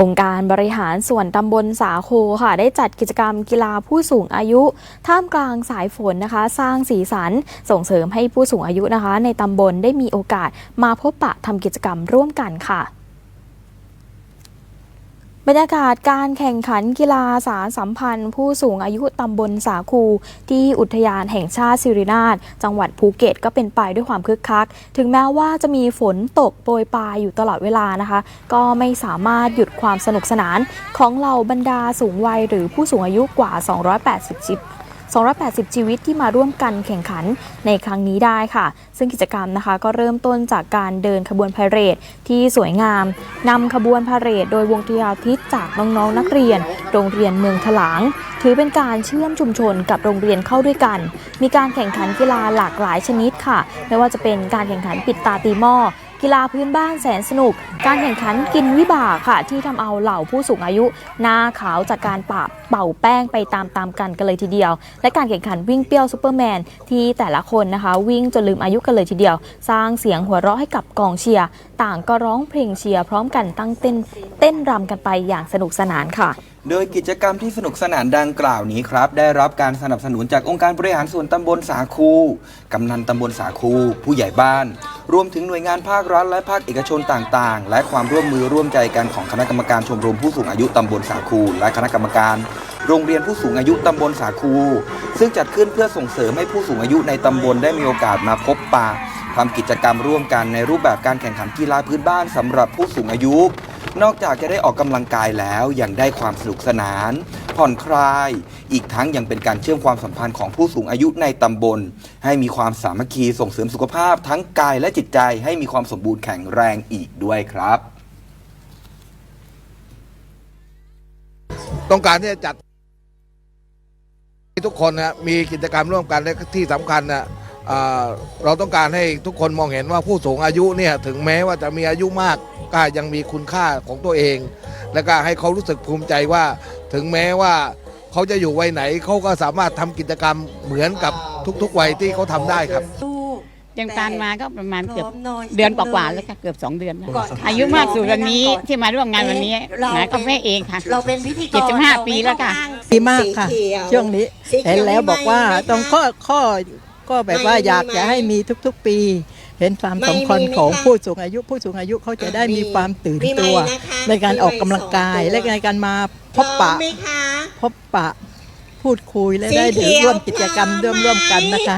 องค์การบริหารส่วนตำบลสาโคค่ะ ได้จัดกิจกรรมกีฬาผู้สูงอายุ ท่ามกลางสายฝนนะคะ สร้างสีสันส่งเสริมให้ผู้สูงอายุนะคะ ในตำบลได้มีโอกาสมาพบปะทำกิจกรรมร่วมกันค่ะ บรรยากาศการแข่งขันกีฬาสารสัมพันธ์ ผู้สูงอายุตำบลสาคู ที่อุทยานแห่งชาติสิรินาถจังหวัดภูเก็ตก็เป็นไปด้วยความคึกคัก ถึงแม้ว่าจะมีฝนตกโปรยปลายอยู่ตลอดเวลานะคะ ก็ไม่สามารถหยุดความสนุกสนาน ของเหล่าบรรดาสูงวัยหรือผู้สูงอายุกว่า 280ชีวิต 280 ชีวิตที่มาร่วมกันแข่งขันในครั้งนี้ได้ค่ะ ซึ่งกิจกรรมนะคะก็เริ่มต้นจากการเดินขบวนพาเหรดที่สวยงามนำขบวนพาเหรดโดยวงทยาทิตจากน้องๆนักเรียน โรงเรียนเมืองถลาง ถือเป็นการเชื่อมชุมชนกับโรงเรียนเข้าด้วยกัน มีการแข่งขันกีฬาหลากหลายชนิดค่ะ ไม่ว่าจะเป็นการแข่งขันปิดตาตีหม้อ กีฬาพื้นบ้านแสนสนุก การแข่งขันกินวิบากค่ะ ที่ทำเอาเหล่าผู้สูงอายุหน้าขาวจากการปะเป่าแป้งไปตามๆกันกันเลยทีเดียว และการแข่งขันวิ่งเปรี้ยวซูเปอร์แมนที่แต่ละคนนะคะ วิ่งจนลืมอายุกันเลยทีเดียว สร้างเสียงหัวเราะให้กับกองเชียร์ต่างก็ร้องเพลงเชียร์พร้อมกันตั้งเต้นเต้นรำกันไปอย่างสนุกสนานค่ะ โดยกิจกรรมที่สนุกสนานดังกล่าวนี้ครับ ได้รับการสนับสนุนจากองค์การบริหารส่วนตำบลสาคู กำนันตำบลสาคู ผู้ใหญ่บ้าน รวมถึงหน่วยงานภาครัฐและภาคเอกชนต่างๆ และความร่วมมือร่วมใจกันของคณะกรรมการชมรมผู้สูงอายุตำบลสาคู และคณะกรรมการโรงเรียนผู้สูงอายุตำบลสาคู ซึ่งจัดขึ้นเพื่อส่งเสริมให้ผู้สูงอายุในตำบลได้มีโอกาสมาพบปะทำกิจกรรมร่วมกันในรูปแบบการแข่งขันกีฬาพื้นบ้านสำหรับผู้สูงอายุ นอกจากจะได้ออกกำลังกายแล้วยังได้ความสนุกสนาน ผ่อนคลาย อีกทั้งยังเป็นการเชื่อมความสัมพันธ์ของผู้สูงอายุในตำบล ให้มีความสามัคคีส่งเสริมสุขภาพทั้งกายและจิตใจให้มีความสมบูรณ์แข็งแรงอีกด้วยครับ ต้องการที่จะจัดให้ทุกคนนะมีกิจกรรมร่วมกันและที่สำคัญนะอ่า เราต้องการให้ทุกคนมองเห็นว่าผู้สูงอายุเนี่ยถึงแม้ว่าจะมีอายุมากก็ยังมีคุณค่าของตัวเอง และก็ให้เขารู้สึกภูมิใจว่าถึงแม้ว่าเขาจะอยู่วัยไหนเขาก็สามารถทำกิจกรรมเหมือนกับทุกๆวัยที่เขาทำได้ครับลูกยังตามมาก็ประมาณเกือบพร้มน้ยเดือนกว่าๆแล้วค่ะเกือบสองเดือนแล้วก่อนอายุมากสุดวันนี้ก่อนที่มาร่วมงานวันนี้เราหมายก็แม่เองค่ะเราเป็นพิธีกรเจ็ดสิบห้าเรไม่ปีแล้วค่ะต้องอ้างดีมากค่ะสีเขียวช่วงนี้สีขีเห็นยแล้วบอกว่าไม่ไหมต้องข้อข้อ ก็แบบว่าไม่มีอยากจะไหมให้มีทุกๆปี เห็นความไม่สำคัญมีไหมของคะผู้สูงอายุ ผู้สูงอายุเขาจะได้มีความตื่นมีไหมตัวนะคะในการมีไหมออกกำลังกายสองตัวและในการมาพบปะพร้อมไหมคะพบปะพูดคุยและสีได้เขียวร่วมกิจกรรมพร้อมร่วมๆกันไหมนะคะ